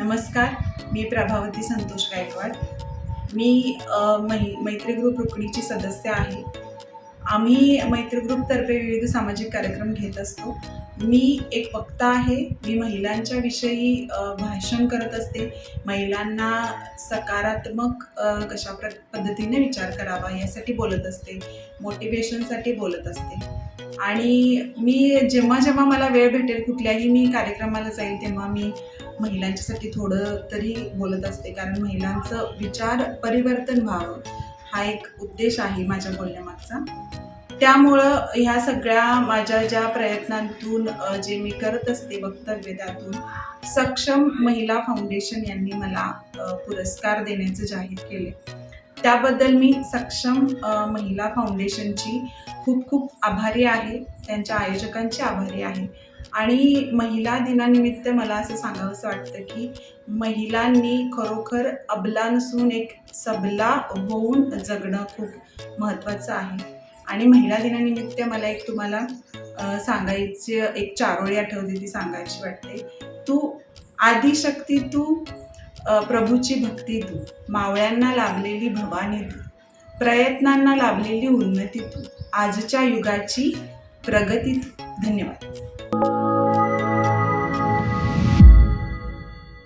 नमस्कार मी प्रभावती संतोष गायकवाड. मी मै मैत्री ग्रुप रुकडीची सदस्य आहे. आम्ही मैत्री ग्रुपतर्फे विविध सामाजिक कार्यक्रम घेत असतो. मी एक वक्ता आहे. मी महिलांच्या विषयी भाषण करत असते. महिलांना सकारात्मक कशा प्र पद्धतीने विचार करावा यासाठी बोलत असते. मोटिवेशनसाठी बोलत असते. आणि मी जेव्हा जेव्हा मला वेळ भेटेल कुठल्याही मी कार्यक्रमाला जाईल तेव्हा मी महिलांच्यासाठी थोडं तरी बोलत असते. कारण महिलांचं विचार परिवर्तन व्हावं. हा एक उद्देश आहे माझ्या बोलण्यामागचा. त्यामुळं ह्या सगळ्या माझ्या ज्या प्रयत्नांतून जे मी करत असते वक्तव्य त्यातून सक्षम महिला फाउंडेशन यांनी मला पुरस्कार देण्याचे जाहीर केले त्याबद्दल मी सक्षम महिला फाउंडेशनची खूप खूप आभारी आहे. त्यांच्या आयोजकांची आभारी आहे. आणि महिला दिनानिमित्त मला असं सांगावंसं वाटतं की महिलांनी खरोखर अबला नसून एक सबला होऊन जगणं खूप महत्त्वाचं आहे. आणि महिला दिनानिमित्त मला एक तुम्हाला सांगायची एक चारोळी आठवते ती सांगायची वाटते. तू आदिशक्ती तू प्रभूची भक्ती तू मावळ्यांना लाभलेली भवानी तू प्रयत्नांना लाभलेली उन्नती तू आजच्या युगाची प्रगती तू. धन्यवाद.